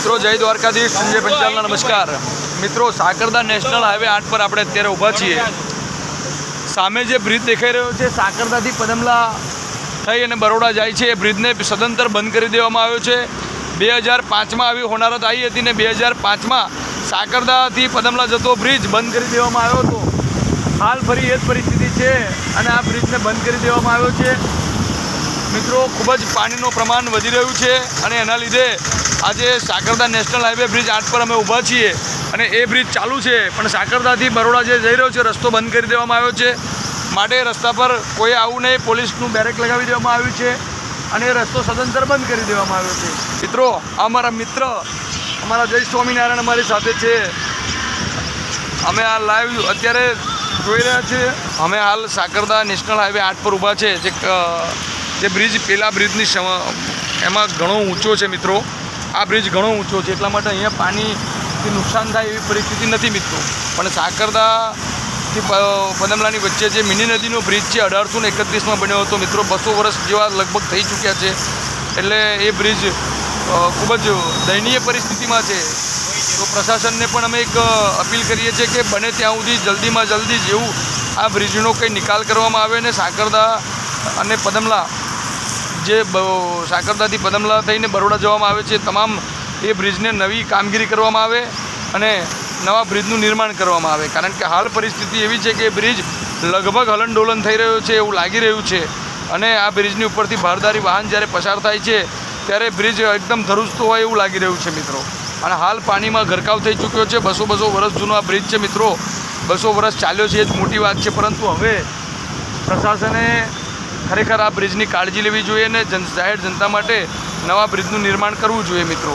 મિત્રો, જય દ્વારકાધીશ. સંજય પંચાલના નમસ્કાર. મિત્રો, સાકરદા નેશનલ હાઈવે આઠ પર આપણે અત્યારે ઊભા છીએ. સામે જે બ્રિજ દેખાઈ રહ્યો છે, સાકરદાથી પદમલા થઈ અને બરોડા જાય છે. એ બ્રિજને સદંતર બંધ કરી દેવામાં આવ્યો છે. બે હજાર પાંચમાં આવી હોનારત આવી હતી ને બે હજાર પાંચમાં સાકરદાથી પદમલા જતો બ્રિજ બંધ કરી દેવામાં આવ્યો હતો. હાલ ફરી એ જ પરિસ્થિતિ છે અને આ બ્રિજને બંધ કરી દેવામાં આવ્યો છે. મિત્રો, ખૂબ જ પાણીનું પ્રમાણ વધી રહ્યું છે અને એના લીધે આજે સાકરદા નેશનલ હાઈવે બ્રિજ આઠ પર અમે ઊભા છીએ અને એ બ્રિજ ચાલુ છે. પણ સાકરદાથી બરોડા જે જઈ રહ્યો છે, રસ્તો બંધ કરી દેવામાં આવ્યો છે. માટે રસ્તા પર કોઈ આવું નહીં, પોલીસનું બેરેક લગાવી દેવામાં આવ્યું છે અને રસ્તો સદંતર બંધ કરી દેવામાં આવ્યો છે. મિત્રો અમારા મિત્ર, અમારા જય સ્વામિનારાયણ અમારી સાથે છે. અમે આ લાઈવ અત્યારે જોઈ રહ્યા છીએ. અમે હાલ સાકરદા નેશનલ હાઈવે આઠ પર ઊભા છે. જે જે બ્રિજ, પેલા બ્રિજની એમાં ઘણો ઊંચો છે મિત્રો. આ બ્રિજ ઘણો ઊંચો છે, એટલા માટે અહીંયા પાણીથી નુકસાન થાય એવી પરિસ્થિતિ નથી મિત્રો. પણ સાકરદાથી પદમલાની વચ્ચે જે મિની નદીનો બ્રિજ છે, અઢારસો ને એકત્રીસમાં બન્યો હતો. મિત્રો, બસો વર્ષ જેવા લગભગ થઈ ચૂક્યા છે. એટલે એ બ્રિજ ખૂબ જ દયનીય પરિસ્થિતિમાં છે. તો પ્રશાસનને પણ અમે એક અપીલ કરીએ છીએ કે બને ત્યાં સુધી જલ્દીમાં જલ્દી જેવું આ બ્રિજનો કંઈ નિકાલ કરવામાં આવે ને સાકરદા અને પદમલા જે સાકરદાથી પદમલા થઈને બરોડા જવામાં આવે છે, તમામ એ બ્રિજને નવી કામગીરી કરવામાં આવે અને નવા બ્રિજનું નિર્માણ કરવામાં આવે. કારણ કે હાલ પરિસ્થિતિ એવી છે કે બ્રિજ લગભગ હલનડોલન થઈ રહ્યો છે એવું લાગી રહ્યું છે અને આ બ્રિજની ઉપરથી ભારદારી વાહન જ્યારે પસાર થાય છે, ત્યારે બ્રિજ એકદમ ધરુજતો હોય એવું લાગી રહ્યું છે મિત્રો. અને હાલ પાણીમાં ગરકાવ થઈ ચૂક્યો છે, બસો બસો વર્ષ જૂનો આ બ્રિજ છે મિત્રો. બસો વર્ષ ચાલ્યો છે એ જ મોટી વાત છે, પરંતુ હવે પ્રશાસને ખરેખર આ બ્રિજની કાળજી લેવી જોઈએ અને જાહેર જનતા માટે નવા બ્રિજનું નિર્માણ કરવું જોઈએ મિત્રો.